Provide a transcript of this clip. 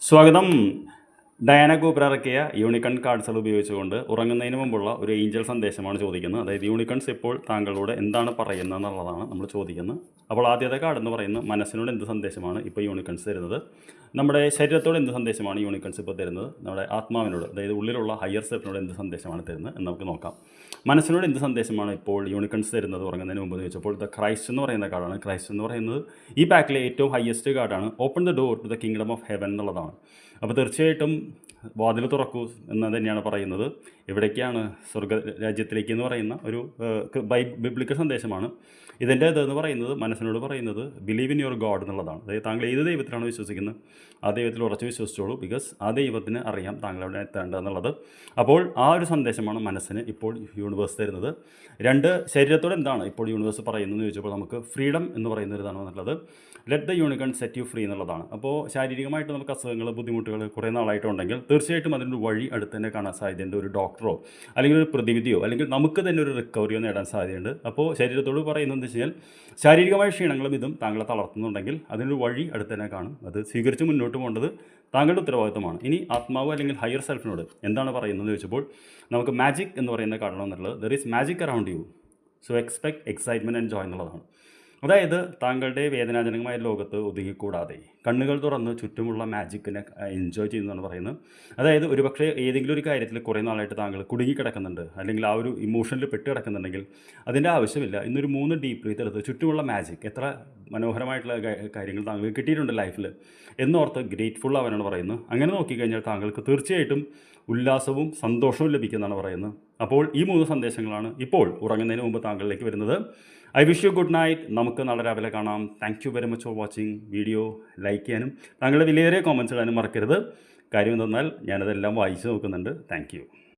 स्वागतम। Diana Cooper ഇറക്കിയ യൂണിക്കൺ കാർഡ്സുകൾ ഉപയോഗിച്ചുകൊണ്ട് ഉറങ്ങുന്നതിന് മുമ്പുള്ള ഒരു ഏഞ്ചൽ സന്ദേശമാണ് ചോദിക്കുന്നത്. അതായത് യൂണിക്കൺസ് ഇപ്പോൾ താങ്കളോട് എന്താണ് പറയുന്നത് എന്നുള്ളതാണ് നമ്മൾ ചോദിക്കുന്നത്. അപ്പോൾ ആദ്യത്തെ കാർഡ് എന്ന് പറയുന്നത് മനസ്സിനോട് എന്ത് സന്ദേശമാണ് ഇപ്പോൾ യൂണിക്കൺസ് തരുന്നത്? നമ്മുടെ ശരീരത്തോട് എന്ത് സന്ദേശമാണ് യൂണിക്കൺസ് ഇപ്പോൾ തരുന്നത്? നമ്മുടെ ആത്മാവിനോട് അതായത് ഉള്ളിലുള്ള ഹയർ സെൽഫിനോട് എന്ത് സന്ദേശമാണ് തരുന്നത് എന്ന് നമുക്ക് നോക്കാം. മനസ്സിനോട് എന്ത് സന്ദേശമാണ് ഇപ്പോൾ യൂണിക്കൺസ് തരുന്നത് ഉറങ്ങുന്നതിന് മുമ്പ് എന്ന് ചോദിച്ചപ്പോൾ ദ ക്രൈസ്റ്റ് എന്ന് പറയുന്ന കാർഡാണ് ക്രൈസ്റ്റ് എന്ന് പറയുന്നത് ഈ പാക്കിലെ ഏറ്റവും ഹയസ്റ്റ് കാർഡാണ് open the door to the kingdom of heaven എന്നുള്ളതാണ്. അപ്പോൾ തീർച്ചയായിട്ടും വാതിൽ തുറക്കൂ എന്ന് തന്നെയാണ് പറയുന്നത്. എവിടേക്കാണ് സ്വർഗ രാജ്യത്തിലേക്ക് എന്ന് പറയുന്ന ഒരു ബൈ ബിബ്ലിക്കൽ സന്ദേശമാണ്. ഇതിന്റെ ഇതെന്ന് പറയുന്നത് മനസ്സിനോട് പറയുന്നത് ബിലീവ് ഇൻ യുവർ ഗോഡ് എന്നുള്ളതാണ്. അതായത് താങ്കൾ ഏത് ദൈവത്തിലാണ് വിശ്വസിക്കുന്നത്? ആ ദൈവത്തിൽ ഉറച്ചു വിശ്വസിച്ചോളൂ. ബിക്കോസ് ആ ദൈവത്തിന് അറിയാം താങ്കൾ അവിടെ എത്തേണ്ടതെന്നുള്ളത് അപ്പോൾ ആ ഒരു സന്ദേശമാണ് മനസ്സിന് ഇപ്പോൾ യൂണിവേഴ്സ് തരുന്നത്. രണ്ട് ശരീരത്തോടെ എന്താണ് ഇപ്പോൾ യൂണിവേഴ്സ് പറയുന്നത് എന്ന് ചോദിച്ചപ്പോൾ നമുക്ക് ഫ്രീഡം എന്ന് പറയുന്ന ഒരു ഇതാണ് വന്നിട്ടുള്ളത്. Let the unicorn set you free എന്നുള്ളതാണ്. അപ്പോൾ ശാരീരികമായിട്ട് നമുക്ക് അസുഖങ്ങൾ ബുദ്ധിമുട്ടുകൾ കുറേ നാളായിട്ടുണ്ടെങ്കിൽ തീർച്ചയായിട്ടും അതിനൊരു വഴി അടുത്ത് തന്നെ കാണാൻ സാധ്യതയുണ്ട്. ഒരു ഡോക്ടറോ അല്ലെങ്കിൽ ഒരു പ്രതിവിധിയോ അല്ലെങ്കിൽ നമുക്ക് തന്നെ ഒരു റിക്കവറിയോ നേടാൻ സാധ്യതയുണ്ട്. അപ്പോൾ ശരീരത്തോട് പറയുന്നത് എന്താ വെച്ച് കഴിഞ്ഞാൽ ശാരീരികമായ ക്ഷീണങ്ങളും ഇതും താങ്കളെ തളർത്തുന്നുണ്ടെങ്കിൽ അതിനൊരു വഴി അടുത്ത് തന്നെ കാണും. അത് സ്വീകരിച്ച് മുന്നോട്ട് പോകേണ്ടത് താങ്കളുടെ ഉത്തരവാദിത്തമാണ്. ഇനി ആത്മാവ് അല്ലെങ്കിൽ ഹയർ സെൽഫിനോട് എന്താണ് പറയുന്നത് ചോദിച്ചപ്പോൾ നമുക്ക് മാജിക് എന്ന് പറയുന്ന കാരണം എന്നുള്ളത് there is magic around you so expect excitement and joy എന്നുള്ളതാണ്. അതായത് താങ്കളുടെ വേദനാജനകമായ ലോകത്ത് ഒതുങ്ങിക്കൂടാതെ കണ്ണുകൾ തുറന്ന് ചുറ്റുമുള്ള മാജിക്കിനെ എൻജോയ് ചെയ്യുന്നതാണ് പറയുന്നത്. അതായത് ഒരുപക്ഷെ ഏതെങ്കിലും ഒരു കാര്യത്തിൽ കുറേ നാളായിട്ട് താങ്കൾ കുടുങ്ങി കിടക്കുന്നുണ്ട് അല്ലെങ്കിൽ ആ ഒരു ഇമോഷനിൽ പെട്ട് കിടക്കുന്നുണ്ടെങ്കിൽ അതിന്റെ ആവശ്യമില്ല. ഇന്നൊരു മൂന്ന് ഡീപ്പ് ബ്രീത്ത് എടുത്ത് ചുറ്റുമുള്ള മാജിക് എത്ര മനോഹരമായിട്ടുള്ള കാര്യങ്ങൾ താങ്കൾക്ക് കിട്ടിയിട്ടുണ്ട് ലൈഫിൽ എന്നോർത്ത് ഗ്രേറ്റ്ഫുൾ ആവാനാണ് പറയുന്നത്. അങ്ങനെ നോക്കിക്കഴിഞ്ഞാൽ താങ്കൾക്ക് തീർച്ചയായിട്ടും ഉല്ലാസവും സന്തോഷവും ലഭിക്കുന്നതാണ് പറയുന്നത്. അപ്പോൾ ഈ മൂന്ന് സന്ദേശങ്ങളാണ് ഇപ്പോൾ ഉറങ്ങുന്നതിന് മുമ്പ് താങ്കളിലേക്ക് വരുന്നത്. I wish you good night. നമുക്ക് നാളെ രാവിലെ കാണാം. Thank you very much for watching video. Like ചെയ്യാനും താങ്കളുടെ വിലയേറിയ കോമൻസ് ഇടാനും മറക്കരുത്. കാര്യം എന്തെന്നാൽ ഞാനതെല്ലാം വായിച്ച് നോക്കുന്നുണ്ട്. താങ്ക്